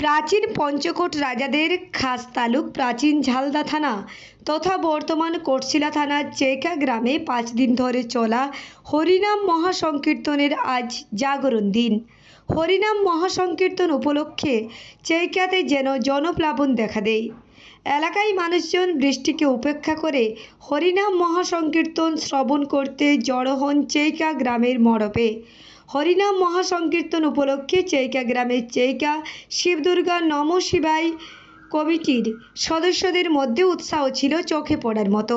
প্রাচীন পঞ্চকোট রাজাদের খাস তালুক প্রাচীন ঝালদা থানা তথা বর্তমান কোটশিলা থানার চেকা গ্রামে পাঁচ দিন ধরে চলা হরিনাম মহাসংকীর্তনের আজ জাগরণ দিন। হরিনাম মহাসংকীর্তন উপলক্ষে চেইকাতে যেন জনপ্লাবন দেখা দেয়। এলাকায় মানুষজন বৃষ্টিকে উপেক্ষা করে হরিনাম মহাসংকীর্তন শ্রবণ করতে জড়ো হন চেইকা গ্রামের মড়পে হরিনাম মহাসংকীর্তন উপলক্ষে চেইকা গ্রামের চেইকা শিবদুর্গা নম শিবাই কমিটির সদস্যদের মধ্যে উৎসাহ ছিল চোখে পড়ার মতো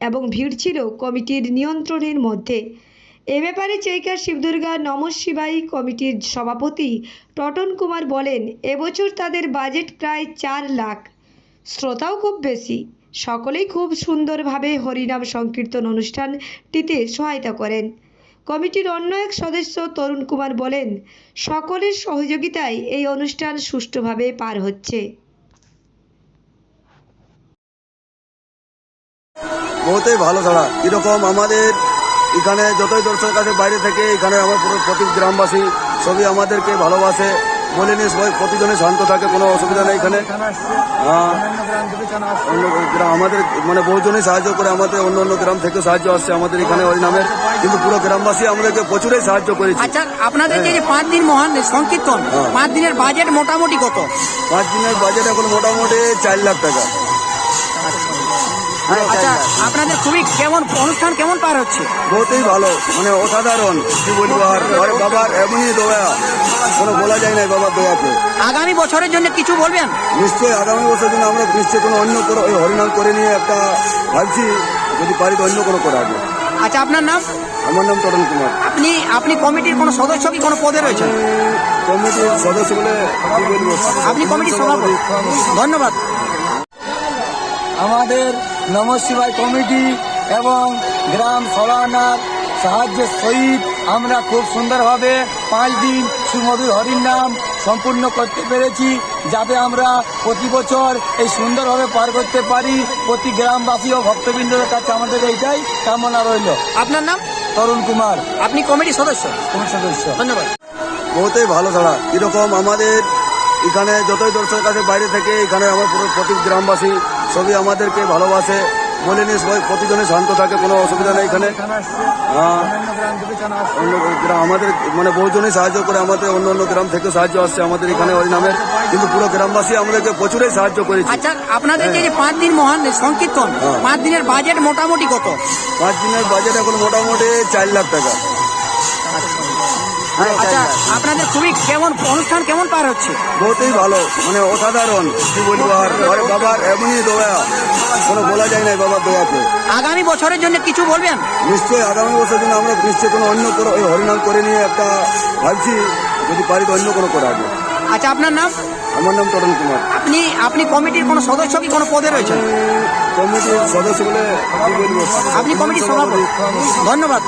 এবং ভিড় ছিল কমিটির নিয়ন্ত্রণের মধ্যে। এ ব্যাপারে চেইকা শিবদুর্গা নম শিবাই কমিটির সভাপতি টটন কুমার বলেন এবছর তাদের বাজেট প্রায় চার লাখ। শ্রোতাও খুব বেশি। সকলেই খুব সুন্দরভাবে হরিনাম সংকীর্তন অনুষ্ঠানটিতে সহায়তা করেন। কমিটির অন্য এক সদস্য তরুণ কুমার বলেন, সকলের সহযোগিতায় এই অনুষ্ঠান সুষ্ঠুভাবে পার হচ্ছে। বহুতই ভালো ছাড়া এরকম আমাদের এখানে যতই দর্শক আছে বাইরে থেকে, এখানে আমার পুরো প্রতি গ্রামবাসী সবই আমাদেরকে ভালোবাসে। বলে সবাই প্রতিজনে শান্ত থাকে, কোনো অসুবিধা নেই এখানে। হ্যাঁ। গ্রাম আমাদের মানে বহুজনই সাহায্য করে আমাদের অন্য অন্য গ্রাম থেকে সাহায্য আসছে আমাদের এখানে ওই নামের কিন্তু পুরো গ্রামবাসী আমাদেরকে প্রচুরই সাহায্য করেছে। আচ্ছা আপনাদের যে পাঁচ দিন মহান সংকীর্তন হ্যাঁ। পাঁচ দিনের বাজেট মোটামুটি কত? পাঁচ দিনের বাজেট এখন মোটামুটি চার লাখ টাকা। চার আচ্ছা আপনাদের খুবই কেমন অনুষ্ঠান কেমন পার হচ্ছে? বহুতই ভালো মানে অসাধারণ কি বলব আর ঘরে বাবার এমনই দয়া কোনো বলা যায় না বাবার দয়াকে। আগামী বছরের জন্য কিছু বলবেন? নিশ্চয়ই আগামী বছর জন্য আমরা নিশ্চয়ই কোনো অন্য কোনো ওই হরিনাম করে নিয়ে একটা ভাবছি যদি পারি তো অন্য কোনো করা হবে। আচ্ছা আপনার নাম? আমার নাম তরুণ কুমার। আপনি আপনি কমিটির কোনো সদস্য কি কোনো পদে রয়েছেন? কমিটির সদস্য বলে আপনি কমিটির সভাপতি। ধন্যবাদ। আমাদের নম শিবাই কমিটি এবং গ্রাম সলানার সাহায্যের সহিত আমরা খুব সুন্দরভাবে পাঁচ দিন সুমধুর হরির নাম সম্পূর্ণ করতে পেরেছি যাতে আমরা প্রতি বছর এই সুন্দরভাবে পার করতে পারি। প্রতি গ্রামবাসী ও ভক্তবৃন্দদের কাছে আমাদের এইটাই কামনা রইল। আপনার নাম? তরুণ কুমার। আপনি কমিটির সদস্য? কমিটি সদস্য। ধন্যবাদ। বহুতই ভালো ছাড়া এরকম আমাদের এখানে যতই দর্শক আছে বাইরে থেকে এখানে আমার পুরো প্রতি গ্রামবাসী সবই আমাদেরকে ভালোবাসে। বলে নিয়ে সবাই প্রতিজনে শান্ত থাকে কোনো অসুবিধা নেই এখানে। হ্যাঁ। অন্য গ্রাম আমাদের মানে বহুজনই সাহায্য করে আমাদের অন্য অন্য গ্রাম থেকে সাহায্য আসছে আমাদের এখানে ওই নামে কিন্তু পুরো গ্রামবাসী আমাদেরকে প্রচুরই সাহায্য করেছে। আচ্ছা আপনাদের যে পাঁচ দিন মহান সংকীর্তন হ্যাঁ। পাঁচ দিনের বাজেট মোটামুটি কত? পাঁচ দিনের বাজেট এখন মোটামুটি চার লাখ টাকা। আচ্ছা লাখ। আপনাদের খুবই কেমন অনুষ্ঠান কেমন পার হচ্ছে? বহুতই ভালো মানে অসাধারণ। কি বলব আর বাবার এমনই দয়া। কোনো বলা যায় না বাবার দয়াকে। আগামী বছরের জন্য কিছু বলবেন? নিশ্চয়ই আগামী বছরের জন্য আমরা নিশ্চয়ই কোনো অন্য কোনো হরিনাম করে নিয়ে একটা ভাবছি যদি পারি তো অন্য কোনো করা হবে আচ্ছা আপনার নাম? আমার নাম তরুণ কুমার। আপনি আপনি কমিটির কোনো সদস্য কি কোনো পদে রয়েছেন? কমিটির সদস্য বলে আপনি কমিটির সভাপতি। ধন্যবাদ।